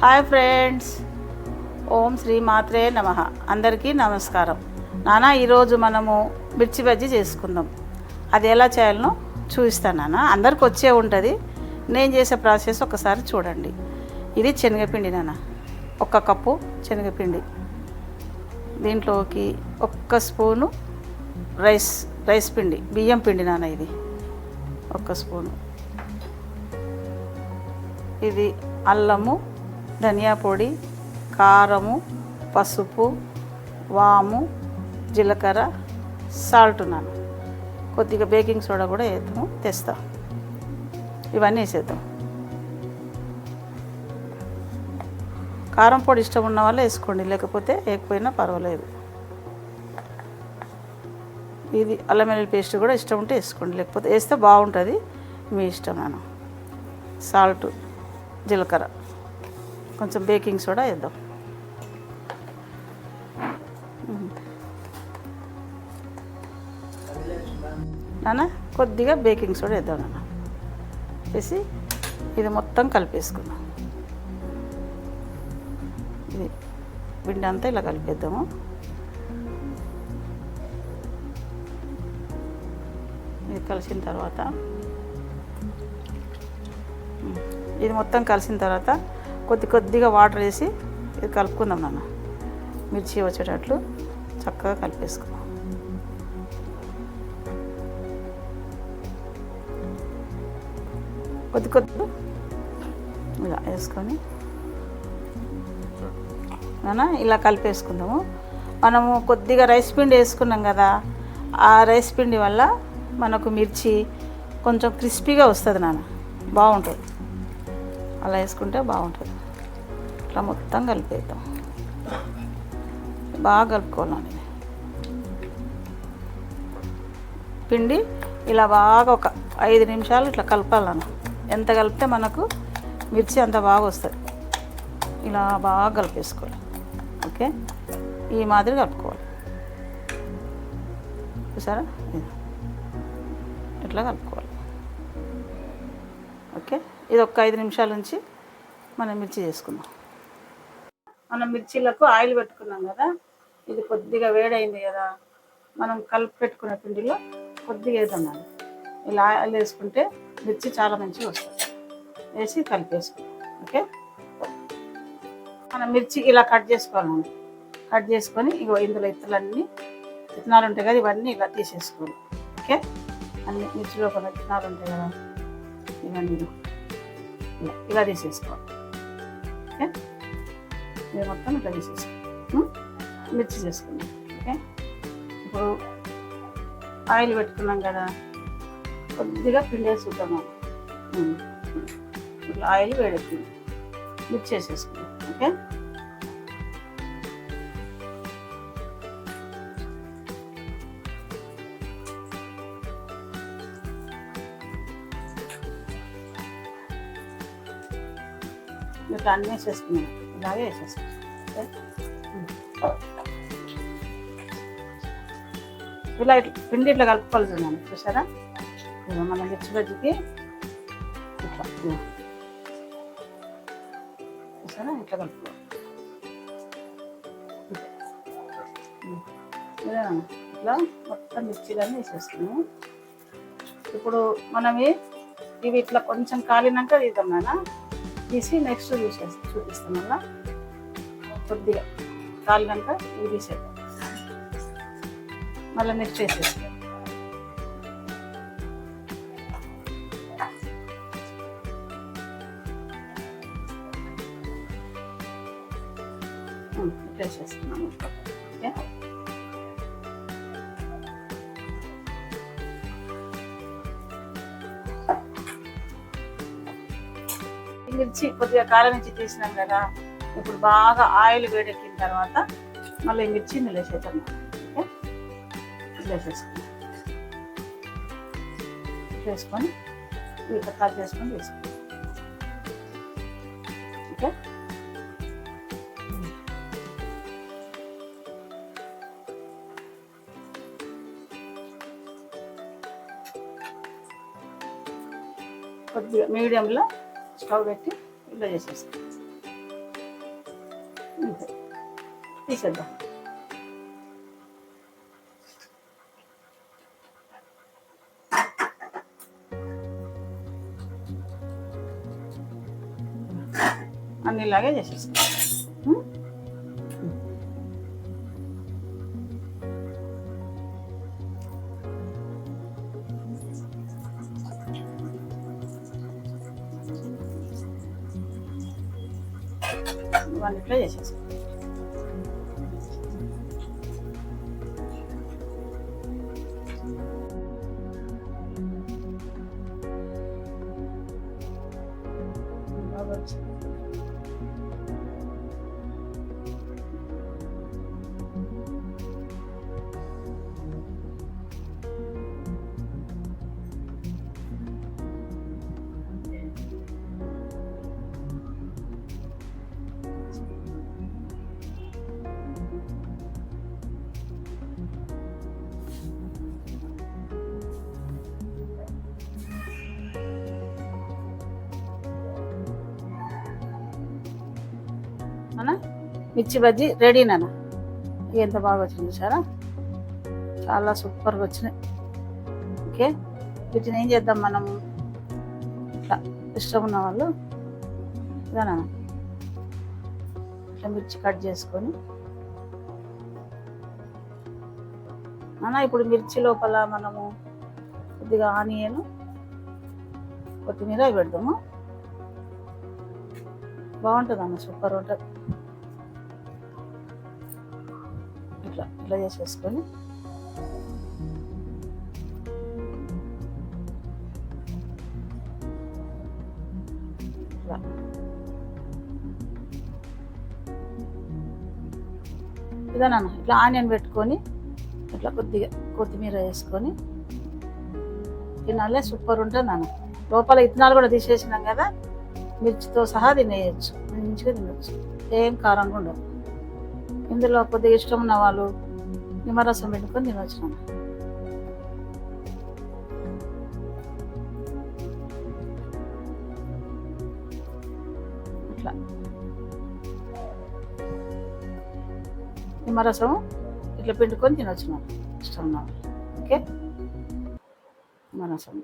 Hi friends. ఓం శ్రీ మాత్రే నమ. అందరికీ నమస్కారం. నానా ఈరోజు మనము మిర్చి బజ్జీ చేసుకుందాం. అది ఎలా చేయాలనో చూపిస్తాను నాన్న అందరికి వచ్చే ఉంటుంది. నేను చేసే ప్రాసెస్ ఒకసారి చూడండి. ఇది శనగపిండి నాన్న ఒక్క కప్పు శనగపిండి. దీంట్లోకి ఒక్క స్పూను రైస్ రైస్ పిండి బియ్యం పిండి నాన్న ఇది. ఒక్క స్పూను. ఇది అల్లము ధనియా పొడి కారము పసుపు వాము జీలకర్ర సాల్ట్ నాన్న కొద్దిగా బేకింగ్ సోడా కూడా వేద్దాము తెస్తాం. ఇవన్నీ వేసేద్దాం. కారం పొడి ఇష్టం ఉన్న వాళ్ళు వేసుకోండి లేకపోతే వేయకపోయినా పర్వాలేదు. ఇది అల్లం వెల్లుల్లి పేస్ట్ కూడా ఇష్టం ఉంటే వేసుకోండి లేకపోతే వేస్తే బాగుంటుంది మీ ఇష్టం నాన్న సాల్ట్ జీలకర్ర. కొంచెం బేకింగ్ సోడా వేద్దాం. నాన్న కొద్దిగా బేకింగ్ సోడా వేద్దాం నాన్న. వేసి ఇది మొత్తం కలిపేసుకుందాం ఇది పిండి అంతా ఇలా కలిపేద్దాము. ఇది కలిసిన తర్వాత ఇది మొత్తం కలిసిన తర్వాత కొద్ది కొద్దిగా వాటర్ వేసి ఇది కలుపుకుందాం నాన్న. మిర్చి వచ్చేటట్లు చక్కగా కలిపేసుకుందాం కొద్ది కొద్ది ఇలా వేసుకొని నాన్న ఇలా కలిపేసుకుందాము. మనము కొద్దిగా రైస్ పిండి వేసుకున్నాం కదా ఆ రైస్ పిండి వల్ల మనకు మిర్చి కొంచెం క్రిస్పీగా వస్తుంది నాన్న. బాగుంటుంది. అలా వేసుకుంటే బాగుంటుంది. ఇట్లా మొత్తం కలిపేద్దాం. బాగా కలుపుకోవాలి పిండి ఇలా బాగా ఒక ఐదు నిమిషాలు ఇట్లా కలపాలను ఎంత కలిపితే మనకు మిర్చి అంత బాగా వస్తుంది. ఇలా బాగా కలిపేసుకోవాలి. ఓకే? ఈ మాదిరి కలుపుకోవాలి. చూసారా? ఇట్లా కలుపుకోవాలి. ఓకే? ఇది ఒక ఐదు నిమిషాల నుంచి మనం మిర్చి చేసుకుందాం. మనం మిర్చీలకు ఆయిల్ పెట్టుకున్నాం కదా ఇది కొద్దిగా వేడైంది కదా మనం కలిపి పెట్టుకున్న పిండిలో కొద్దిగా వేద్దాం. ఇలా ఆయిల్ వేసుకుంటే మిర్చి చాలా మంచిగా వస్తుంది. వేసి కలిపేసుకుందాం ఓకే? మనం మిర్చి ఇలా కట్ చేసుకోవాలండి కట్ చేసుకొని ఇగో ఇందులో ఇత్తలన్నీ విత్తనాలు ఉంటాయి కదా ఇవన్నీ ఇలా తీసేసుకోవాలి ఓకే? అన్ని మిర్చిలో కొన్ని విత్తనాలు ఉంటాయి కదా ఇవన్నీ ఇలా ఇలా తీసేసుకోవాలి ఓకే? ఇది మొత్తం ఇట్లా తీసేసుకోవాలి మిర్చి చేసుకుందాం ఓకే? ఇప్పుడు ఆయిల్ పెట్టుకున్నాం కదా. కొద్దిగా పిండి వేసుకుంటాము ఇట్లా ఆయిల్ వేడెక్కింది. మిర్చి వేసేసుకుందాం. ఓకే? ఇట్లా అన్నీ వేసేసుకున్నాం. ఇలాగే వేసేసుకున్నాం ఇలా పిండి ఇట్లా కలుపుకోవాలి చూడండి చూసారా? మన మిర్చి బజ్జికి ఇట్లా. చూసారా? ఇట్లా కలుపుకోవాలి? ఇట్లా మొత్తం మిర్చీలన్నీ వేసేసుకున్నాము ఇప్పుడు మనవి ఇవి ఇట్లా కొంచెం కాలినాక తీద్దాం నాన్న. తీసి నెక్స్ట్ చూసేస్తాం చూపిస్తాం మళ్ళా కొద్దిగా కాలినాక ఇవి తీసేద్దాం మళ్ళీ నెక్స్ట్ వేసేస్తాం ఇట్లా చేస్తున్నాము మిర్చి కొద్దిగా కాలం నుంచి తీసినాం కదా ఇప్పుడు బాగా ఆయిల్ వేడెక్కిన తర్వాత మళ్ళీ మిర్చి నిలేసేద్దాం వేసేద్దాం ఓకే వేసుకొని ఈ కట్ చేసుకొని వేసుకుందాం. ఓకే? కొద్దిగా మీడియంలో స్టవ్ పెట్టి ఇలా చేసేస్తాం. తీసేద్దాం. అన్నిలాగే చేసేస్తాం. ఇవన్నీ ఇట్లా చేసేస్తాం బాగా వచ్చింది. అన్న మిర్చి బజ్జీ రెడీ నాన్న ఎంత బాగా వచ్చింది సారా? చాలా సూపర్గా వచ్చినాయి. ఓకే వీటిని ఏం చేద్దాం మనం? ఇట్లా ఇష్టం ఉన్న వాళ్ళు ఇదానా ఇట్లా మిర్చి కట్ చేసుకొని. అన్న ఇప్పుడు మిర్చి లోపల మనము కొద్దిగా ఆనియన్ కొత్తిమీర పెడదాము? బాగుంటుంది అన్న సూపర్ ఉంటుంది. ఇట్లా ఇట్లా చేసేసుకొని. ఇట్లా. ఇదేనా ఇట్లా ఆనియన్ పెట్టుకొని ఇట్లా కొద్దిగా కొత్తిమీర వేసుకొని తినాలే సూపర్ ఉంటుంది నాన్న. లోపల ఇత్తనాలు కూడా తీసేసినాం కదా మిర్చితో సహా తినేయచ్చు. మంచిగా తినచ్చు. ఏం కారంగా ఉండదు. ఇందులో కొద్దిగా ఇష్టం ఉన్న వాళ్ళు నిమ్మరసం పెట్టుకొని తినవచ్చు అట్లా. నిమ్మరసం ఇట్లా పిండుకొని తినవచ్చు ఇష్టం ఉన్న వాళ్ళు. ఓకే? నిమ్మరసం.